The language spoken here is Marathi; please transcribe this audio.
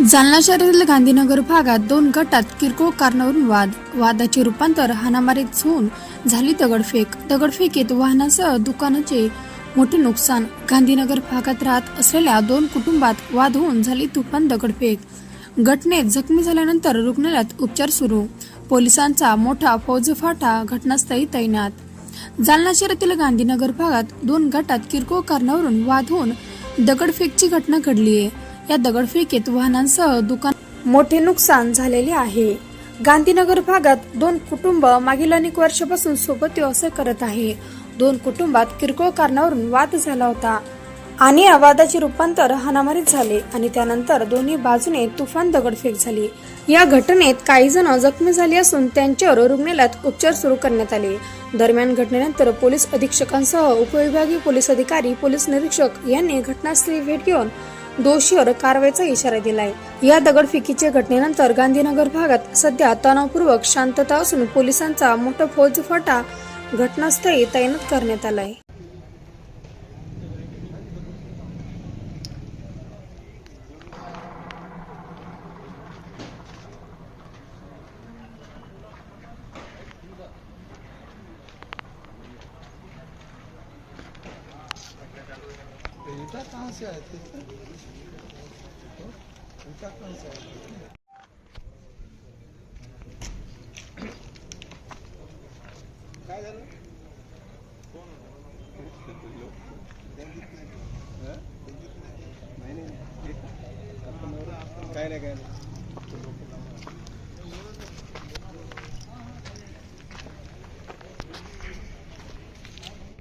जालना शहरातील गांधीनगर भागात दोन गटात किरकोळ कारणावरून वाद वादाचे रूपांतर हाणामारीत होऊन झाली दगडफेक. दगडफेकीत वाहनासह दुकानाचे मोठे नुकसान. गांधीनगर भागात राहत असलेल्या दोन कुटुंबात वाद होऊन झाली तुफान दगडफेक. घटनेत जखमी झाल्यानंतर रुग्णालयात उपचार सुरू. पोलिसांचा मोठा फौजफाटा घटनास्थळी तैनात. जालना शहरातील गांधीनगर भागात दोन गटात किरकोळ कारणावरून वाद होऊन दगडफेकची घटना घडली आहे या दगडफेकीत वाहनांसह दुकान मोठे नुकसान झालेले आहे. गांधीनगर भागात दोन कुटुंब मागील अनेक वर्षापासून सोबत व्यवसाय करत आहे. दोन कुटुंबात किरकोळ कारणावरून वाद झाला होता. आणि या वादाचे रूपांतर हानामारीत झाले आणि त्यानंतर दोन्ही बाजूने तुफान दगडफेक झाली. या घटनेत काही जण जखमी झाले असून त्यांच्यावर रुग्णालयात उपचार सुरू करण्यात आले. दरम्यान घटनेनंतर पोलीस अधीक्षकांसह उपविभागीय पोलीस अधिकारी पोलीस निरीक्षक यांनी घटनास्थळी भेट घेऊन दोषीवर कारवाईचा इशारा दिलाय. या दगडफेकीच्या घटनेनंतर गांधीनगर भागात सध्या तणावपूर्वक शांतता असून पोलिसांचा मोठा फौजफाटा घटनास्थळी तैनात करण्यात आलाय. ईटा कहाँ से आए थे सर ईटा कहाँ से आए थे काय झालं? नाही नाही. काय नाही काय नाही.